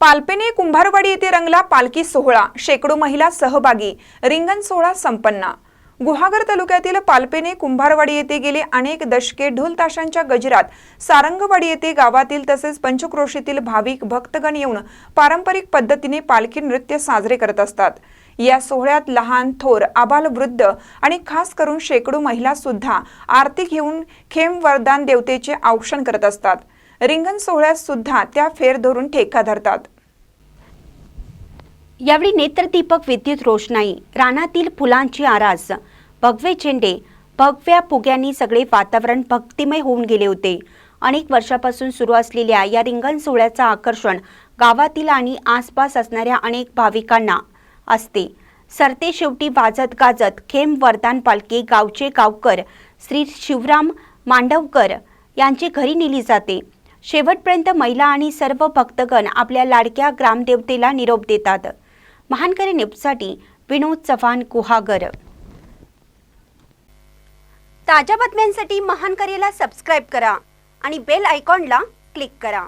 पालपेने कुंभारवाडी येथे रंगला पालखी सोहळा. शेकडो महिला सहभागी. रिंगण सोहळा संपन्न. गुहागर तालुक्यातील पालपेने कुंभारवाडी येथे गेले अनेक दशके ढोल ताशांच्या गजरात. सारंगवाडी येथे गावातील तसेच पंचक्रोशीतील भाविक भक्तगण येऊन पारंपरिक पद्धतीने पालखी नृत्य साजरे करत असतात. या सोहळ्यात लहान थोर आबाल वृद्ध आणि खास करून शेकडो महिला सुद्धा आरती घेऊन खेम वरदान देवतेचे औक्षण करत असतात. रिंगण सोहळ्यात सुद्धा त्या फेर धरून ठेका धरतात. यावेळी नेत्रदीपक विद्युत रोषणाई रानातील फुलांची आरास भगवे झेंडे भगव्या फुग्यांनी सगळे वातावरण भक्तिमय होऊन गेले होते. अनेक वर्षापासून सुरू असलेल्या या रिंगण सोहळ्याचं आकर्षण गावातील आणि आसपास असणाऱ्या अनेक भाविकांना असते. सरते शेवटी वाजत गाजत खेम वरदान पालखी गावचे गावकर श्री शिवराम मांडवकर यांची घरी नेली जाते. शेवटपर्यंत महिला आणि सर्व भक्तगण आपल्या लाडक्या ग्रामदेवतेला निरोप देतात. महानकरी न्यूजसाठी विनोद चव्हाण गुहागर ताज्या बातम्यांसाठी महानकरीला सबस्क्राईब करा आणि बेल आयकॉनला क्लिक करा.